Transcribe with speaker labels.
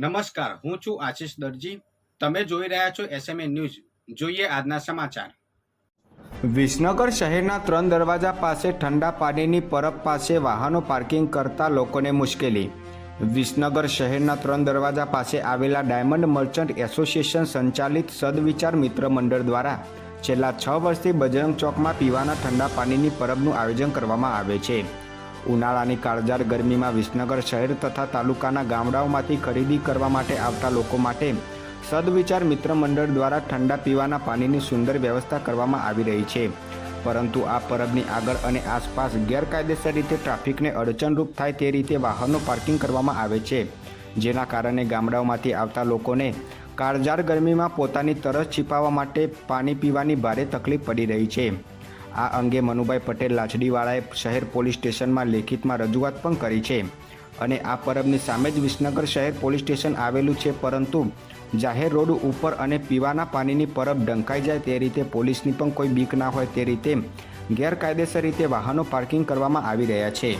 Speaker 1: નમસ્કાર, હું છું આશીષ દરજી. તમે જોઈ રહ્યા છો એસએમએ ન્યૂઝ જોઈએ આજના સમાચાર.
Speaker 2: વિસનગર શહેરના ત્રણ દરવાજા પાસે ઠંડા પાણીની પરબ પાસે વાહનો પાર્કિંગ કરતા લોકોને મુશ્કેલી. વિસનગર શહેરના ત્રણ દરવાજા પાસે આવેલા ડાયમંડ મર્ચન્ટ એસોસિએશન સંચાલિત સદવિચાર મિત્ર મંડળ દ્વારા છેલ્લા છ વર્ષથી બજરંગ ચોકમાં પીવાના ઠંડા પાણીની પરબનું આયોજન કરવામાં આવે છે. ઉનાળાની કાળજાર ગરમીમાં વિસનગર શહેર તથા તાલુકાના ગામડાઓમાંથી ખરીદી કરવા માટે આવતા લોકો માટે સદવિચાર મિત્ર મંડળ દ્વારા ઠંડા પીવાના પાણીની સુંદર વ્યવસ્થા કરવામાં આવી રહી છે. પરંતુ આ પરબની આગળ અને આસપાસ ગેરકાયદેસર રીતે ટ્રાફિકને અડચણરૂપ થાય તે રીતે વાહનો પાર્કિંગ કરવામાં આવે છે. જેના કારણે ગામડાઓમાંથી આવતા લોકોને કાળજાર ગરમીમાં પોતાની તરસ છીપાવવા માટે પાણી પીવાની ભારે તકલીફ પડી રહી છે. આ અંગે મનુભાઈ પટેલ લાચડીવાળાએ શહેર પોલીસ સ્ટેશનમાં લેખિતમાં રજૂઆત પણ કરી છે. અને આ પરબની સામે જ વિસનગર શહેર પોલીસ સ્ટેશન આવેલું છે, પરંતુ જાહેર રોડ ઉપર અને પીવાના પાણીની પરબ ઢંકાઈ જાય તે રીતે પોલીસની પણ કોઈ બીક ના હોય તે રીતે ગેરકાયદેસર રીતે વાહનો પાર્કિંગ કરવામાં આવી રહ્યા છે.